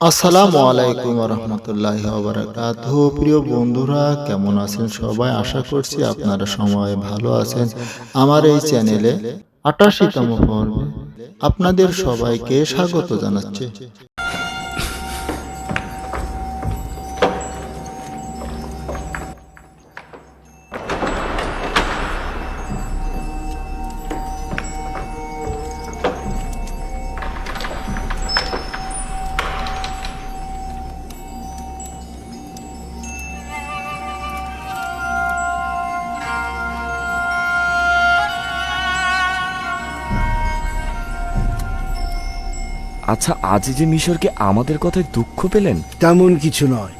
আসসালামু আলাইকুম রহমতুল্লাহ বারাকাত প্রিয় বন্ধুরা কেমন আছেন সবাই? আশা করছি আপনারা সময় ভালো আছেন। আমার এই চ্যানেলে আটাশিতম পর্বে আপনাদের সবাইকে স্বাগত জানাচ্ছি। আচ্ছা আজ যে মিশরকে আমাদের কথায় দুঃখ পেলেন? তেমন কিছু নয়।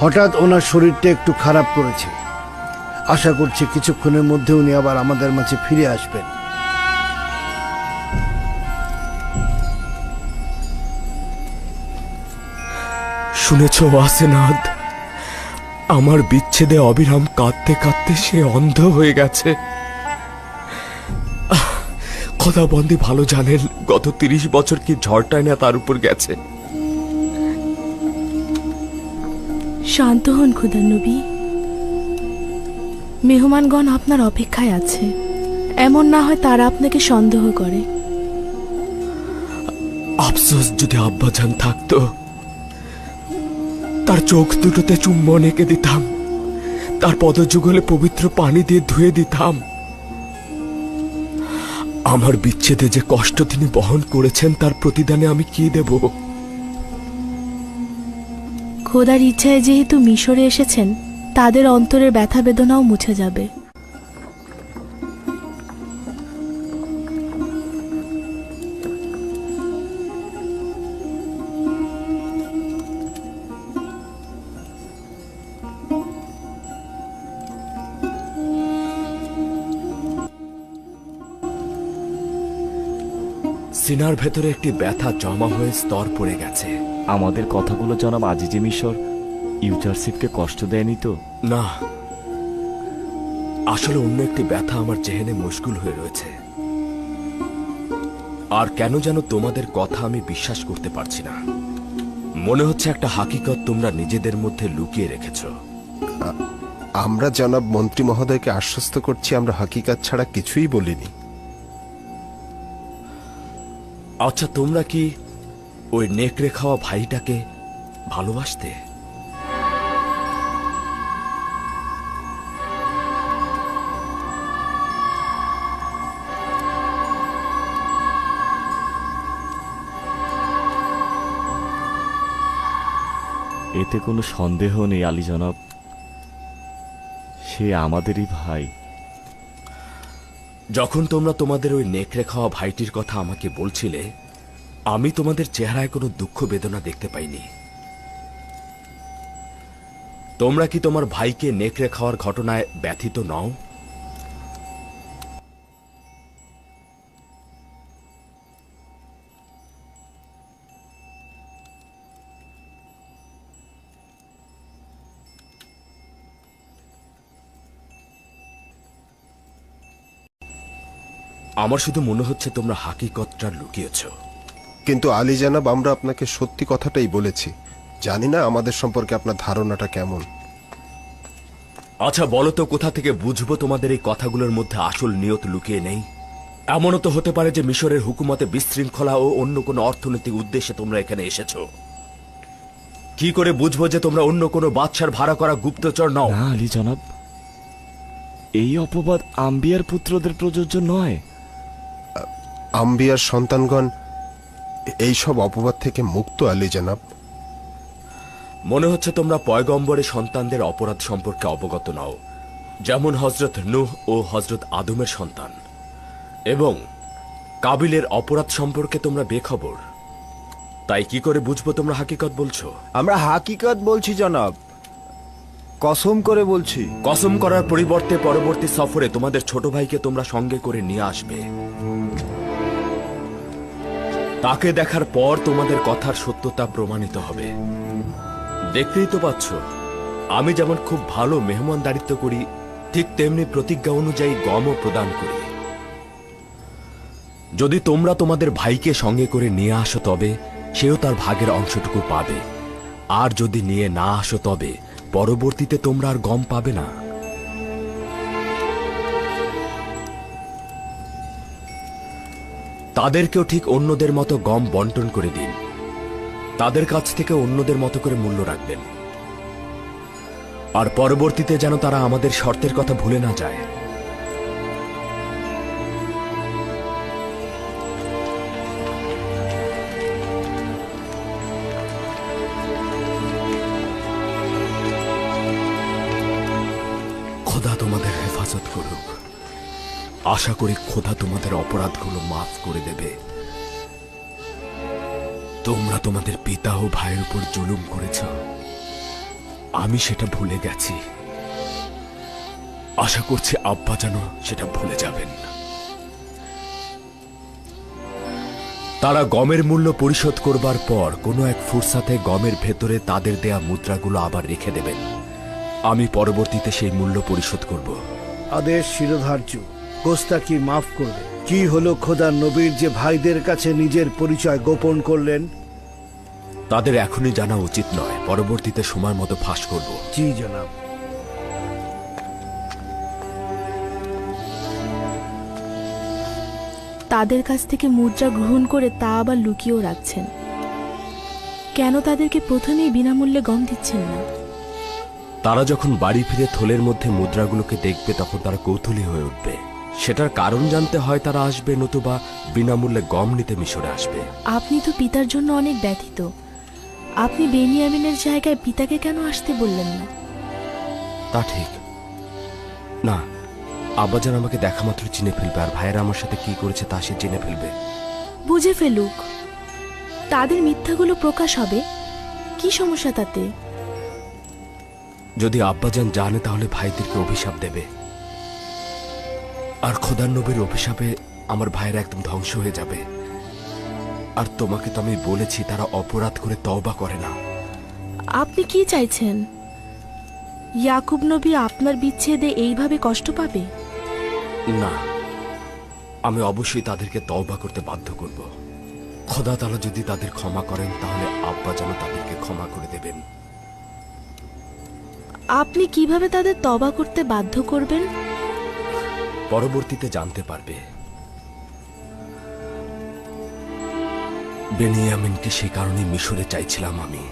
হঠাৎ ওনার শরীরটা একটু খারাপ করেছে। আশা করছি কিছুক্ষণের মধ্যে উনি আবার আমাদের মাঝে ফিরে আসবেন। শুনেছ ওয়াসেনাদ আমার বিচ্ছেদে অবিরাম কাঁদতে কাঁদতে সে অন্ধ হয়ে গেছে। খোদাবন্দি ভালো জানেন। গত তিরিশ বছর কি ঝড়টায় না তার উপর গেছে? শান্ত হন খুদা নবী। মেহমানগণ আপনার অপেক্ষায় আছে। এমন না হয় তারা আপনাকে সন্দেহ করে। আফসোস যদি আব্বাজান থাকতো তার চোখ দুটোতে চুম্বন এঁকে দিতাম। তার পদযুগলে পবিত্র পানি দিয়ে ধুয়ে দিতাম। আমার বিচ্ছেদে যে কষ্ট তিনি বহন করেছেন, তার প্রতিদানে আমি কি দেব? খোদার ইচ্ছায় যেহেতু মিশরে এসেছেন, তাদের অন্তরের ব্যথা বেদনাও মুছে যাবে। সিনার ভেতরে একটি ব্যথা জমা হয়ে স্তর পড়ে গেছে। আমাদের কথাগুলো জনাব আজিজে মিশর ইউজারশিপকে কষ্ট দেয়নি তো? না। আসলে অন্য একটি ব্যথা আমার জেহেনে মুশকুল হয়ে রয়েছে। আর কেন যেন তোমাদের কথা আমি বিশ্বাস করতে পারছি না। মনে হচ্ছে একটা হাকিকত তোমরা নিজেদের মধ্যে লুকিয়ে রেখেছ। আমরা জনাব মন্ত্রী মহোদয়কে আশ্বস্ত করছি আমরা হাকিকাত ছাড়া কিছুই বলিনি। আচ্ছা তোমরা কি ওই নেকড়ে খাওয়া ভাইটাকে ভালোবাসতে? এতে কোনো সন্দেহ নেই, আলী জনাব। সে আমাদেরই ভাই। যখন তোমরা তোমাদের ওই নেকড়ে খাওয়া ভাইটির কথা আমাকে বলছিলে, আমি তোমাদের চেহারায় কোনো দুঃখ বেদনা দেখতে পাইনি। তোমরা কি তোমার ভাইকে নেকড়ে খাওয়ার ঘটনায় ব্যথিত নও? আমার শুধু মনে হচ্ছে তোমরা হাকিকতটা লুকিয়েছ। কিন্তু আলী জানাব আমরা আপনাকে সত্যি কথাটাই বলেছি। জানি না আমাদের সম্পর্কে আপনার ধারণাটা কেমন। আচ্ছা বলো তো কোথা থেকে বুঝব তোমাদের এই কথাগুলোর মধ্যে আসল নিয়ত লুকিয়ে নেই? এমনও তো হতে পারে যে মিশরের হুকুমতে বিশৃঙ্খলা ও অন্য কোনো অর্থনৈতিক উদ্দেশ্যে তোমরা এখানে এসেছ। কি করে বুঝব যে তোমরা অন্য কোনো বাদশার ভাড়া করা গুপ্তচর নও? না আলী জনাব এই অপবাদ আম্বিয়ার পুত্রদের প্রযোজ্য নয়। আম্বিয়ার সন্তানগণ এই সব অপবাদ থেকে মুক্ত আলী জানাব। মনে হচ্ছে তোমরা পয়গম্বরের সন্তানদের অপরাধ সম্পর্কে অবগত নও যেমন হজরত নূহ ও হজরত আদমের সন্তান। এবং কাবিলের অপরাধ সম্পর্কে তোমরা বেখবর। তাই কি করে বুঝব তোমরা হাকিকত বলছো? আমরা হাকিকত বলছি জনাব। কসম করে বলছি। কসম করার পরিবর্তে পরবর্তী সফরে তোমাদের ছোট ভাইকে তোমরা সঙ্গে করে নিয়ে আসবে। তাকে দেখার পর তোমাদের কথার সত্যতা প্রমাণিত হবে। দেখতেই তো পাচ্ছ, আমি যেমন খুব ভালো মেহমানদারিত্ব করি, ঠিক তেমনি প্রতিজ্ঞা অনুযায়ী গমও প্রদান করি। যদি তোমরা তোমাদের ভাইকে সঙ্গে করে নিয়ে আসো তবে, সেও তার ভাগের অংশটুকু পাবে। আর যদি নিয়ে না আসো তবে, পরবর্তীতে তোমরা আর গম পাবে না। তাদেরকেও ঠিক অন্যদের মতো গম বন্টন করে দিন। তাদের কাছ থেকে অন্যদের মতো করে মূল্য রাখবেন। আর পরবর্তীতে যেন তারা আমাদের শর্তের কথা ভুলে না যায়। খোদা তোমাদের হেফাজত করুক। আশা করি খোদা তোমাদের অপরাধগুলো মাফ করে দেবে। তোমরা তোমাদের পিতা ও ভাইয়ের উপর জুলুম করেছ। আমি সেটা ভুলে গেছি। আশা করছি আব্বা যেন সেটা ভুলে যাবেন। তারা গমের মূল্য পরিশোধ করবার পর কোনো এক ফুরসাতে গমের ভেতরে তাদের দেয়া মুদ্রাগুলো আবার রেখে দেবেন। আমি পরবর্তীতে সেই মূল্য পরিশোধ করব। আদেশ শিরোধার্য। গোস্তাকি মাফ করবে? কি হলো খোদার নবীর যে ভাইদের কাছে নিজের পরিচয় গোপন করলেন? তাদের এখনই জানা উচিত নয়। পরবর্তীতে সময় মতো ফাঁস করব। জি জনাব। তাদের কাছ থেকে মুদ্রা গ্রহণ করে তা আবার লুকিয়েও রাখছেন। কেন তাদেরকে প্রথমেই বিনামূল্যে গম দিচ্ছেন না? তারা যখন বাড়ি ফিরে থলের মধ্যে মুদ্রাগুলোকে দেখবে তখন তারা কৌতূহলী হয়ে উঠবে। সেটার কারণ জানতে হয় তারা আসবে নতুবা বিনামূল্যে গম নিতে মিশরে আসবে। আপনি তো পিতার জন্য অনেক ব্যথিত। আপনি বেনিয়ামিনের জায়গায় পিতাকে কেন আসতে বললেন না? তা ঠিক। না আব্বাজান আমাকে দেখা মাত্র চিনে ফেলবে আর ভাইয়েরা আমার সাথে কি করেছে তা সে চিনে ফেলবে। বুঝে ফেলুক। তাদের মিথ্যাগুলো প্রকাশ হবে? কি সমস্যা তাতে? যদি আব্বাজান জানে তাহলে ভাইদেরকে অভিশাপ দেবে। আর খোদার নবীর অভিশাপে আমার ভাইয়েরা একদম ধ্বংস হয়ে যাবে। আর তোমাকে তো আমি বলেছি তারা অপরাধ করে তওবা করে না। আপনি কি চাইছেন? ইয়াকুব নবী আপনার বিচ্ছেদে এইভাবে কষ্ট পাবে? না আমি অবশ্যই তাদেরকে তওবা করতে বাধ্য করব। খোদা তালা যদি তাদের ক্ষমা করেন তাহলে আব্বা যেন তাদেরকে ক্ষমা করে দেবেন। আপনি কীভাবে তাদের তবা করতে বাধ্য করবেন? পরবর্তীতে জানতে পারবে। বেনিয়ামিনকে সে কারণে মিশরে চাইছিলাম আমি।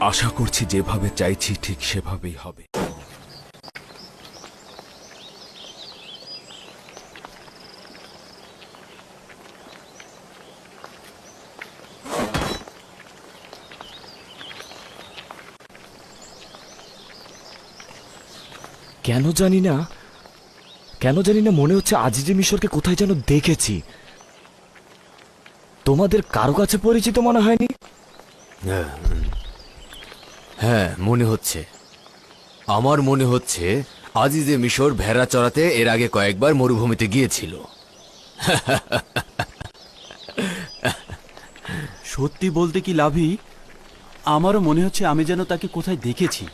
আশা করছি যেভাবে চাইছি ঠিক সেভাবেই হবে। কেন জানি না কেন জানি না মনে হচ্ছে আজিজে মিশরকে কোথায় যেন দেখেছি। তোমাদের কারও কাছে পরিচিত মনে হয়নি? হ্যাঁ মনে হচ্ছে। আমার মনে হচ্ছে আজিজে মিশর ভেড়া চড়াতে এর আগে কয়েকবার মরুভূমিতে গিয়েছিল। সত্যি বলতে কি লাভই আমারও মনে হচ্ছে আমি যেন তাকে কোথায় দেখেছি।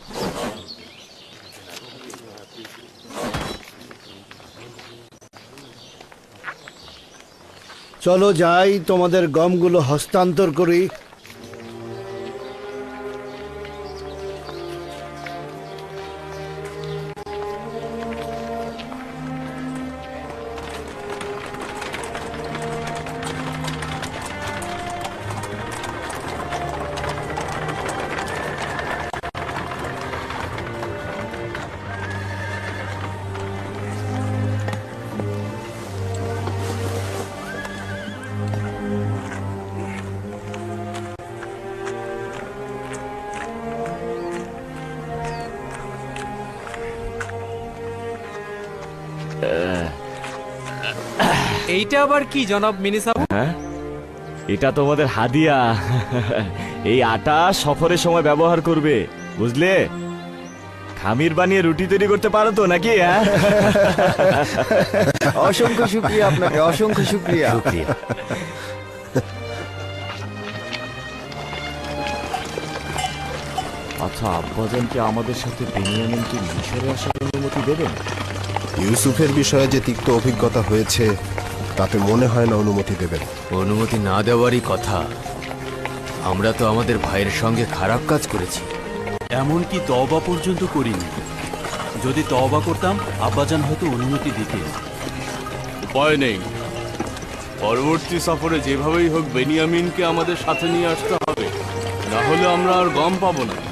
চলো যাই তোমাদের গমগুলো হস্তান্তর করি। এইটা আবার কি জনাব মিনিসাব? হ্যাঁ এটা তোমাদের হাদিয়া। এই আটা সফরের সময় ব্যবহার করবে বুঝলে? খামির বানিয়ে রুটি তৈরি করতে পারো তো নাকি হ্যাঁ? অসংখ্য শুক্রিয়া আপনাকে অসংখ্য শুক্রিয়া। আচ্ছা আব্বাজানকে আমাদের সাথে বেনিয়ামিনকে মিশরে আসার অনুমতি দেবেন? ইউসুফের বিষয়ে যে তিক্ত অভিজ্ঞতা হয়েছে তাতে মনে হয় না অনুমতি দেবেন। অনুমতি না দেওয়ারই কথা। আমরা তো আমাদের ভাইয়ের সঙ্গে খারাপ কাজ করেছি। এমনকি তওবা পর্যন্ত করিনি। যদি তবা করতাম আব্বাজান হয়তো অনুমতি দিতেন। উপায় নেই। পরবর্তী সফরে যেভাবেই হোক বেনিয়ামিনকে আমাদের সাথে নিয়ে আসতে হবে। না হলে আমরা আর গম পাবো না।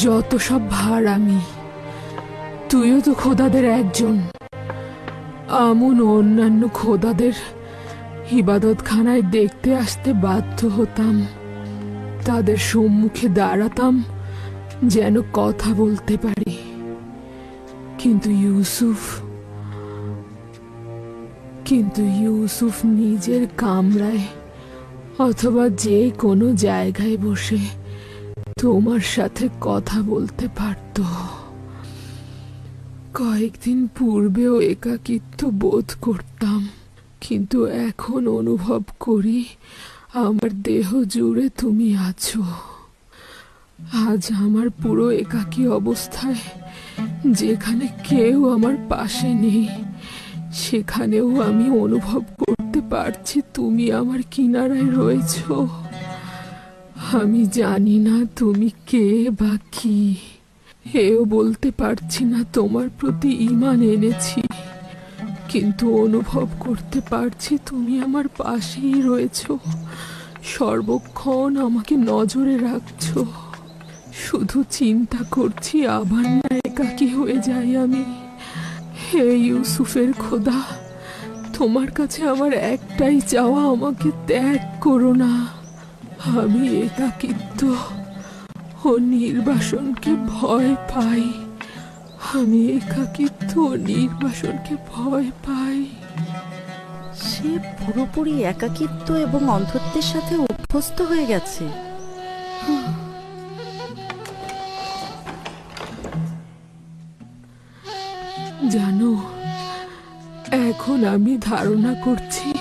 যত সব ভার আমি, তুইও তো খোদাদের একজন। আমন অন্যান্য খোদাদের ইবাদতখানায় দেখতে আসতে বাধ্য হতাম। তাদের সম্মুখে দাঁড়াতাম, যেন কথা বলতে পারি। কিন্তু ইউসুফ কিন্তু ইউসুফ নিজের কামরায় অথবা যে কোনো জায়গায় বসে তোমার সাথে কথা বলতে পারত। কয়েকদিন পূর্বেও একাকিত্ব বোধ করতাম, কিন্তু এখন অনুভব করি আমার দেহ জুড়ে তুমি আছো। আজ আমার পুরো একাকী অবস্থায় যেখানে কেউ আমার পাশে নেই, সেখানেও আমি অনুভব করতে পারছি তুমি আমার কিনারায় রয়েছো। আমি জানি না তুমি কে বা কি। এও বলতে পারছি না তোমার প্রতি ইমান এনেছি। কিন্তু অনুভব করতে পারছি তুমি আমার পাশেই রয়েছ। সর্বক্ষণ আমাকে নজরে রাখছ। শুধু চিন্তা করছি আবার না একাকি হয়ে যাই আমি। হে ইউসুফের খোদা, তোমার কাছে আমার একটাই চাওয়া, আমাকে ত্যাগ করো না। আমি একাকিত্ব ও নির্বাসনকে ভয় পাই। আমি একাকিত্ব ও নির্বাসনকে ভয় পাই। সে পুরোপুরি একাকিত্ব এবং অন্ধত্বের সাথে অভ্যস্ত হয়ে গেছে। জানো এখন আমি ধারণা করছি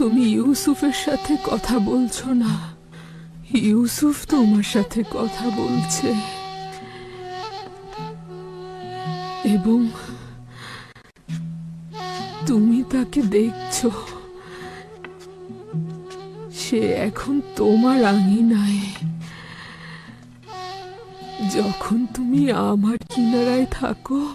তুমি ইউসুফের সাথে কথা বলছো না। ইউসুফ তোমার সাথে কথা বলছে। এবং তুমি তাকে দেখছ। সে এখন তোমার আঙিনায়। যখন তুমি আমার কিনারায় থাকো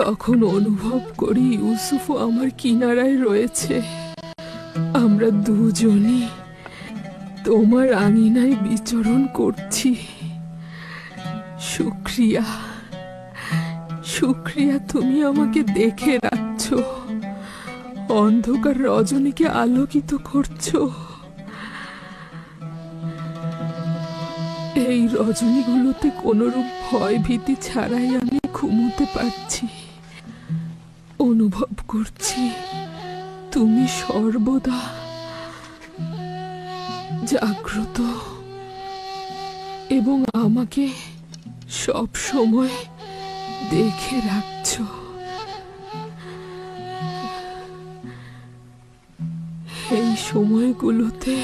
তখন অনুভব করি ইউসুফও আমার কিনারায় রয়েছে। আমরা দুজনই তোমার আঙিনায় বিচরণ করছি। শুক্রিয়া শুক্রিয়া, তুমি আমাকে দেখে রাখছো। অন্ধকার রজনীকে আলোকিত করছ। এই রজনীগুলোতে কোনোরূপ ভয় ভীতি ছাড়াই আমি ঘুমোতে পারছি। অনুভব করছি। তুমি সর্বদা জাগ্রত এবং আমাকে সব সময় দেখে রাখছো। এই সময়গুলোতে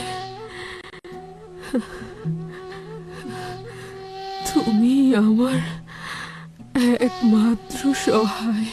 তুমি আমার একমাত্র সহায়।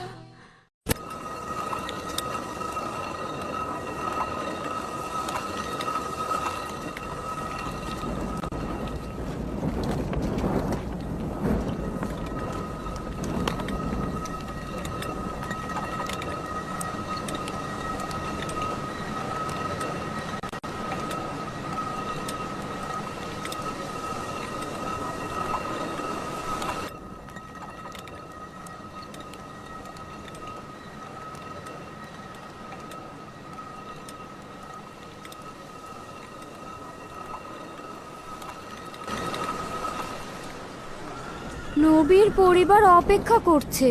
নবীর পরিবার অপেক্ষা করছে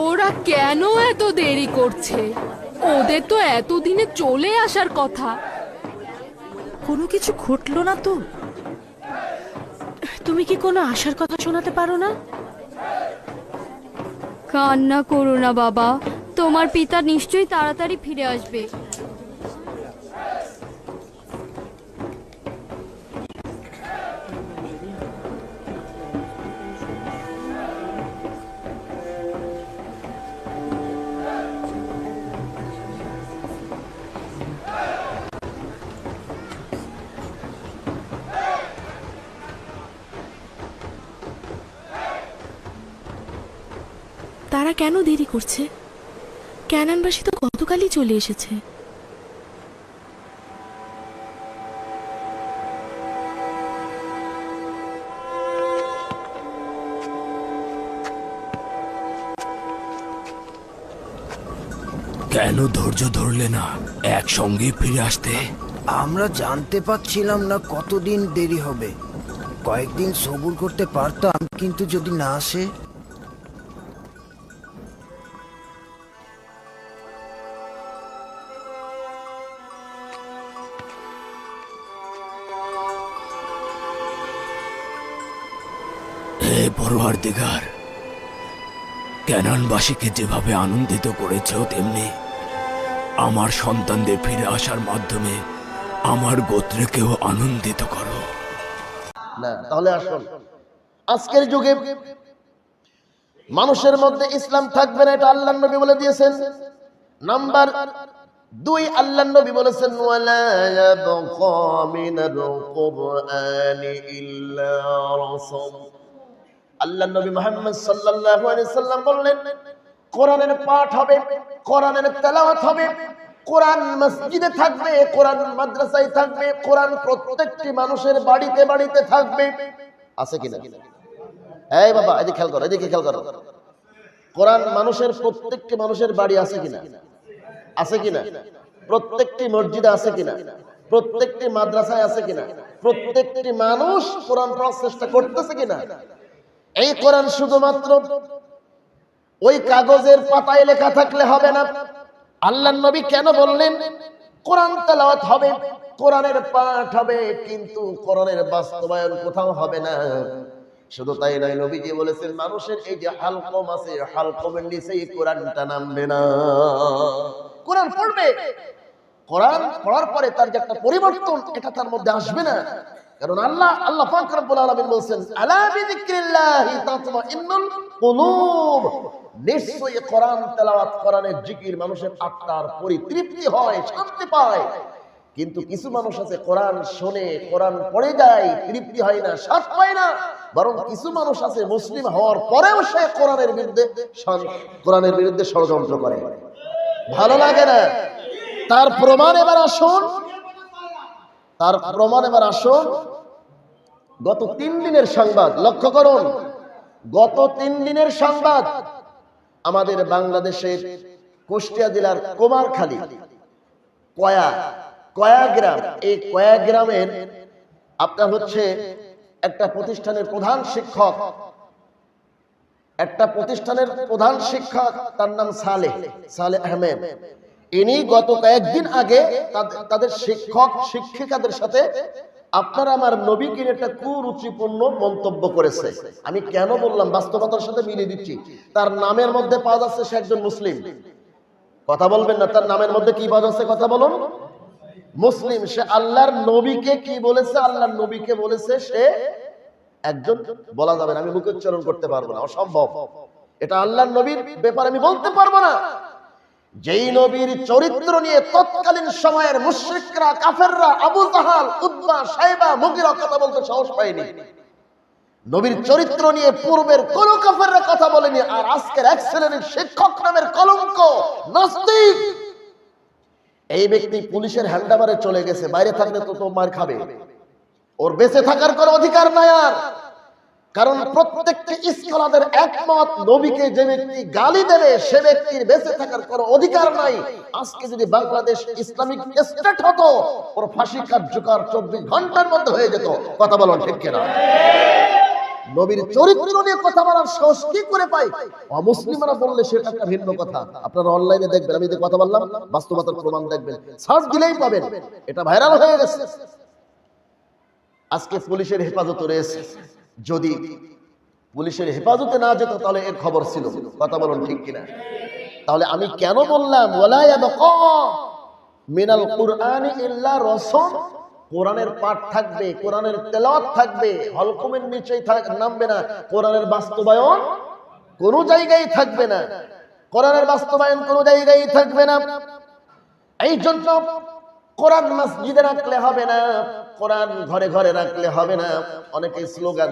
ওরা কেন এত দেরি করছে? ওদের তো এতদিনে চলে আসার কথা। কোনো কিছু ঘটলো না তো? তুমি কি কোনো আশার কথা শোনাতে পারো না? কান্না করো না বাবা। তোমার পিতা নিশ্চয়ই তাড়াতাড়ি ফিরে আসবে। কেন দেরি করছে? ক্যানানবাসী তো গতকালই চলে এসেছে। কেন ধৈর্য ধরলে না একসঙ্গে ফিরে আসতে? আমরা জানতে পারছিলাম না কতদিন দেরি হবে। কয়েকদিন সবুর করতে পারতাম কিন্তু যদি না আসে? ক্যানানবাসীকে যেভাবে আনন্দিত করেছ, তেমনি আমার সন্তানদের ফিরে আসার মাধ্যমে আমার গোত্রকেও আনন্দিত করো। তাহলে আসুন। আজকের যুগে মানুষের মধ্যে ইসলাম থাকবে না, এটা আল্লাহ নবী বলে দিয়েছেন। নাম্বার দুই আল্লাহ নবী বলেছেন, ওয়ালা ইয়াবকা মিনাল কুরআনি ইল্লা রাসূল আল্লাহ নবী মুহাম্মদ সাল্লাল্লাহু আলাইহি সাল্লাম বললেন, কোরআনের পাঠ হবে, কোরআনের তেলাওয়াত হবে, কোরআন মসজিদে থাকবে, কোরআন মাদ্রাসায় থাকবে, কোরআন প্রত্যেকটি মানুষের বাড়িতে বাড়িতে থাকবে। আছে কিনা? এই বাবা, এদিকে খেয়াল করো, এদিকে খেয়াল করো। কোরআন মানুষের, প্রত্যেকটি মানুষের বাড়ি আছে কিনা? আছে কিনা? প্রত্যেকটি মসজিদে আছে কিনা? প্রত্যেকটি মাদ্রাসায় আছে কিনা? প্রত্যেকটি মানুষ কোরআন পড়ার চেষ্টা করতেছে কিনা? এই কোরআন শুধুমাত্র ওই কাগজের পাতায় লেখা থাকলে হবে না। আল্লাহ নবী কেন বললেন, কোরআন তেলাওয়াত হবে, কোরআনের পাঠ হবে, কিন্তু কোরআনের বাস্তবায়ন কোথাও হবে না। শুধু তাই নয়, নবীজি বলেছেন, মানুষের এই যে হালকম আছে, হালকমের নিচে এই কোরআনটা নামবে না। কোরআন পড়বে। কোরআন পড়ার পরে তার যে একটা পরিবর্তন, এটা তার মধ্যে আসবে না। কারণ আল্লাহ আল্লাহ তাতমাইন্নুল কুলুব। নিশ্চয়ই কোরআন তেলাওয়াত কোরআনের জিকির মানুষের আত্মার পরিতৃপ্তি হয়, শান্তি পায়। কিন্তু কিছু মানুষ আছে, কোরআন কোরআন পড়ে যায়, তৃপ্তি হয় না শ্বাস পায় না। বরং কিছু মানুষ আছে, মুসলিম হওয়ার পরেও সে কোরআনের বিরুদ্ধে কোরআনের বিরুদ্ধে ষড়যন্ত্র করে। ভালো লাগে না? তার প্রমাণ এবার আসুন। তার প্রমাণ এবার আসুন। গত তিন দিনের সংবাদ, লক্ষ্য করুন। গত তিন দিনের সংবাদ আমাদের বাংলাদেশের কুষ্টিয়া জেলার কুমারখালী, কয়া কয়া গ্রাম এই কয়া গ্রামের আপনার হচ্ছে একটা প্রতিষ্ঠানের প্রধান শিক্ষক। একটা প্রতিষ্ঠানের প্রধান শিক্ষক, তার নাম সালে সালে আহমেদ। ইনি গত কয়েকদিন আগে তাদের- তাদের শিক্ষক, শিক্ষিকাদের সাথে আপনারা আমার নবীকে নিয়ে একটা কুরুচিপূর্ণ মন্তব্য করেছে। আমি কেন বললাম? বাস্তবতার সাথে মিলিয়ে দিচ্ছি। তার নামের মধ্যে পাওয়া যাচ্ছে সে একজন মুসলিম। কথা বলবেন না, তার নামের মধ্যে কি পাওয়া যাচ্ছে কথা বলুন। মুসলিম, সে আল্লাহর নবীকে কি বলেছে? আল্লাহর নবীকে বলেছে সে একজন, বলা যাবে না, আমি মুখে উচ্চারণ করতে পারব না, অসম্ভব। এটা আল্লাহর নবীর ব্যাপারে আমি বলতে পারব না। যেই নবীর চরিত্র নিয়ে তৎকালীন সময়ের মুশ্রিকরা, কাফেররা, আবু জাহাল উদ্বা সাহেবা মুগিরা কথা বলতে সাহস পায়নি। নবীর চরিত্র নিয়ে পূর্বের কোন কাফেররা কথা বলেনি, আর আজকের এক শ্রেণির শিক্ষক নামের কলঙ্ক, নাস্তিক। এই ব্যক্তি পুলিশের হ্যান্ডাবারে চলে গেছে, বাইরে থাকলে তো তো মার খাবে। ওর বেঁচে থাকার কোনো অধিকার নাই আর। কারণ প্রত্যেকটি স্কলাদের একমত, নবীকে যে ব্যক্তি গালি দেবে, সে ব্যক্তির বেঁচে থাকার কোনো অধিকার নাই। আজকে যদি বাংলাদেশ ইসলামিক স্টেট হতো, ওর ফাঁসি কার্যকর চব্বিশ ঘণ্টার মধ্যে হয়ে যেত। কথা বলো ঠিক কেনা? নবীর চরিত্র নিয়ে কথা বলার সাহস কি করে পাই অমুসলিমরা বললে সেটা একটা ভিন্ন কথা। আপনারা অনলাইনে দেখবেন, আমি যে কথা বললাম, বাস্তবতার প্রমাণ দেখবেন। সার্চ দিলেই পাবেন। এটা ভাইরাল হয়ে গেছে। আজকে পুলিশের হেফাজতে রয়েছে। যদি পুলিশের হেফাজতে না যেত, তাহলে এর খবর ছিল। কথা বলুন ঠিক কিনা? তাহলে আমি কেন বললাম মিনাল কুরআনি রসুল কোরআনের পাঠ থাকবে, কোরআনের তেলাওয়াত থাকবে, হলকমের নিচেই নামবে না। কোরআনের বাস্তবায়ন কোনো জায়গায় থাকবে না। কোরআনের বাস্তবায়ন কোনো জায়গায় থাকবে না। এই জন্য কোরআন মসজিদে রাখলে হবে না, কোরআন ঘরে ঘরে রাখলে হবে না। অনেকে স্লোগান